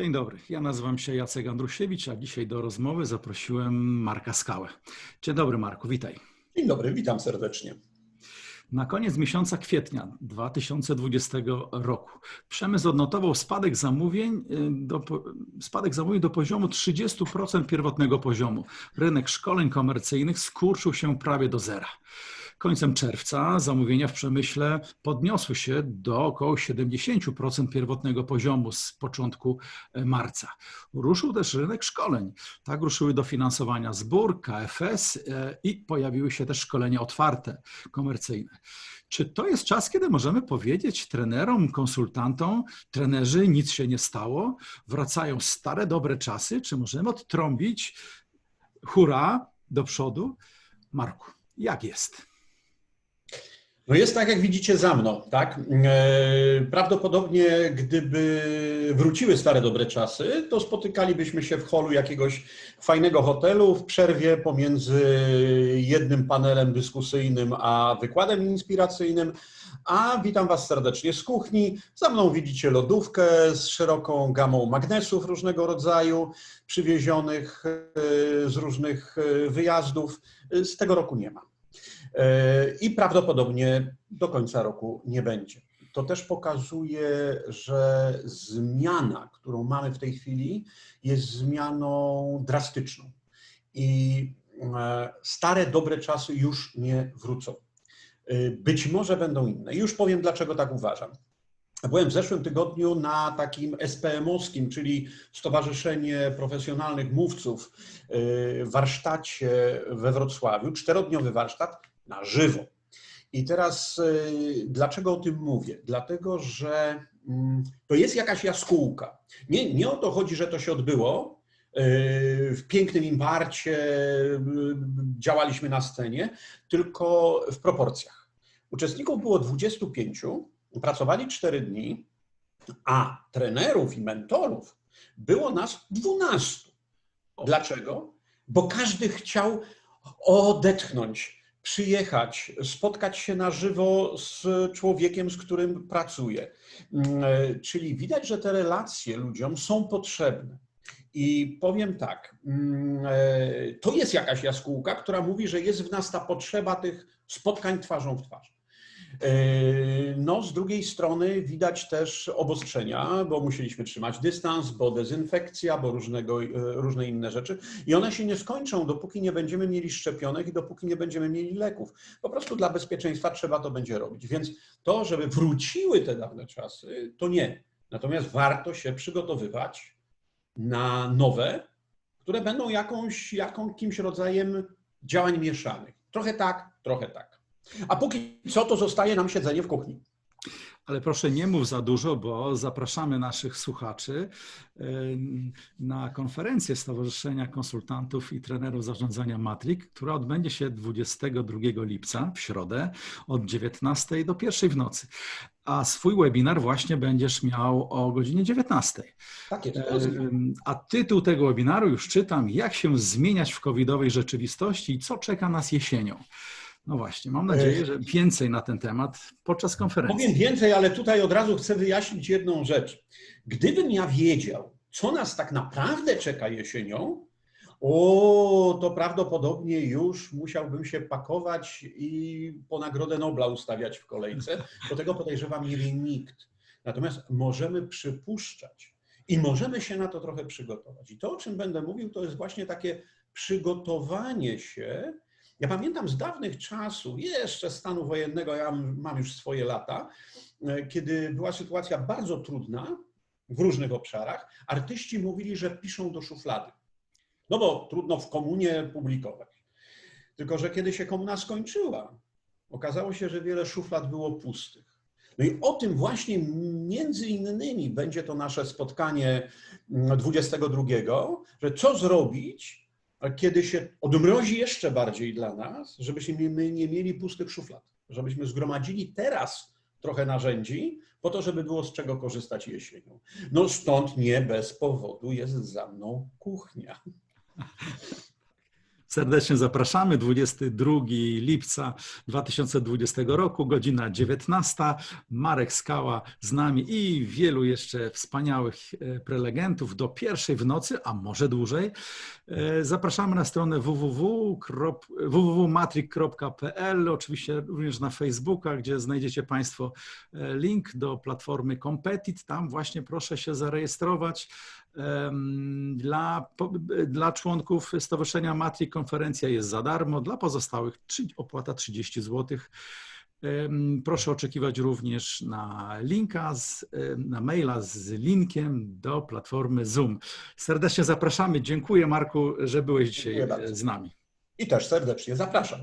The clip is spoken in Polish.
Dzień dobry, ja nazywam się Jacek Andrusiewicz, a dzisiaj do rozmowy zaprosiłem Marka Skałę. Dzień dobry Marku, witaj. Dzień dobry, witam serdecznie. Na koniec miesiąca kwietnia 2020 roku przemysł odnotował spadek zamówień y, do, spadek zamówień do poziomu 30% pierwotnego poziomu. Rynek szkoleń komercyjnych skurczył się prawie do zera. Końcem czerwca zamówienia w przemyśle podniosły się do około 70% pierwotnego poziomu z początku e, marca. Ruszył też rynek szkoleń. Tak ruszyły dofinansowania zbór, KFS e, i pojawiły się też szkolenia otwarte, komercyjne. Czy to jest czas, kiedy możemy powiedzieć trenerom, konsultantom, trenerzy, nic się nie stało, wracają stare, dobre czasy? Czy możemy odtrąbić hurra do przodu? Marku, jak jest? No jest tak, jak widzicie za mną, tak? E, prawdopodobnie, gdyby wróciły stare dobre czasy, to spotykalibyśmy się w holu jakiegoś fajnego hotelu w przerwie pomiędzy jednym panelem dyskusyjnym a wykładem inspiracyjnym. A witam Was serdecznie z kuchni. Za mną widzicie lodówkę z szeroką gamą magnesów różnego rodzaju, przywiezionych e, z różnych e, wyjazdów. Z tego roku nie ma i prawdopodobnie do końca roku nie będzie. To też pokazuje, że zmiana, którą mamy w tej chwili, jest zmianą drastyczną. I e, stare, dobre czasy już nie wrócą. E, być może będą inne. Już powiem, dlaczego tak uważam. Byłem w zeszłym tygodniu na takim SPM-owskim, czyli Stowarzyszenie Profesjonalnych Mówców, e, warsztacie we Wrocławiu, czterodniowy warsztat na żywo. I teraz y, dlaczego o tym mówię? Dlatego, że mm, to jest jakaś jaskółka. Nie, nie o to chodzi, że to się odbyło. Y, w pięknym imparcie y, działaliśmy na scenie, tylko w proporcjach. Uczestników było 25, pracowali 4 dni, a trenerów i mentorów było nas 12. Dlaczego? Bo każdy chciał odetchnąć, przyjechać, spotkać się na żywo z człowiekiem, z którym pracuję. Mm, czyli widać, że te relacje ludziom są potrzebne. I powiem tak, mm, e, to jest jakaś jaskółka, która mówi, że jest w nas ta potrzeba tych spotkań twarzą w twarz. No, z drugiej strony widać też obostrzenia, bo musieliśmy trzymać dystans, bo dezynfekcja, bo różnego, yy, różne inne rzeczy. I one się nie skończą, dopóki nie będziemy mieli szczepionek i dopóki nie będziemy mieli leków. Po prostu dla bezpieczeństwa trzeba to będzie robić. Więc to, żeby wróciły te dawne czasy, to nie. Natomiast warto się przygotowywać na nowe, które będą jakąś, jakimś rodzajem działań mieszanych. Trochę tak, trochę tak. A póki co, to zostaje nam siedzenie w kuchni. Ale proszę nie mów za dużo, bo zapraszamy naszych słuchaczy na konferencję Stowarzyszenia Konsultantów i Trenerów Zarządzania Matrik, która odbędzie się 22 lipca w środę od 19 do 1 w nocy. A swój webinar właśnie będziesz miał o godzinie 19. Tak jest. A tytuł tego webinaru już czytam: Jak się zmieniać w covidowej rzeczywistości i co czeka nas jesienią. No właśnie, mam nadzieję, że więcej na ten temat podczas konferencji. Powiem więcej, ale tutaj od razu chcę wyjaśnić jedną rzecz. Gdybym ja wiedział, co nas tak naprawdę czeka jesienią, o, to prawdopodobnie już musiałbym się pakować i po Nagrodę Nobla ustawiać w kolejce. Do tego podejrzewam nie wie nikt. Natomiast możemy przypuszczać i możemy się na to trochę przygotować. I to, o czym będę mówił, to jest właśnie takie przygotowanie się ja pamiętam z dawnych czasów, jeszcze stanu wojennego, ja mam już swoje lata, e, kiedy była sytuacja bardzo trudna w różnych obszarach, artyści mówili, że piszą do szuflady. No bo trudno w komunie publikować. Tylko, że kiedy się komuna skończyła, okazało się, że wiele szuflad było pustych. No i o tym właśnie między innymi będzie to nasze spotkanie 22, mm, że co zrobić, kiedy się odmrozi jeszcze bardziej dla nas, żebyśmy my nie mieli pustych szuflad, żebyśmy zgromadzili teraz trochę narzędzi po to, żeby było z czego korzystać jesienią. No stąd nie bez powodu jest za mną kuchnia. Serdecznie zapraszamy. 22 lipca 2020 roku, godzina 19. Marek Skała z nami i wielu jeszcze wspaniałych e, prelegentów do pierwszej w nocy, a może dłużej. E, Zapraszamy na stronę www.matric.pl, oczywiście również na Facebooka, gdzie znajdziecie Państwo e, link do platformy Competit. Tam właśnie proszę się zarejestrować. Dla, dla członków Stowarzyszenia Matrix konferencja jest za darmo, dla pozostałych opłata 30 zł. Proszę oczekiwać również na linka, z, na maila z linkiem do platformy Zoom. Serdecznie zapraszamy. Dziękuję Marku, że byłeś dzisiaj bardzo. z nami. I też serdecznie zapraszam.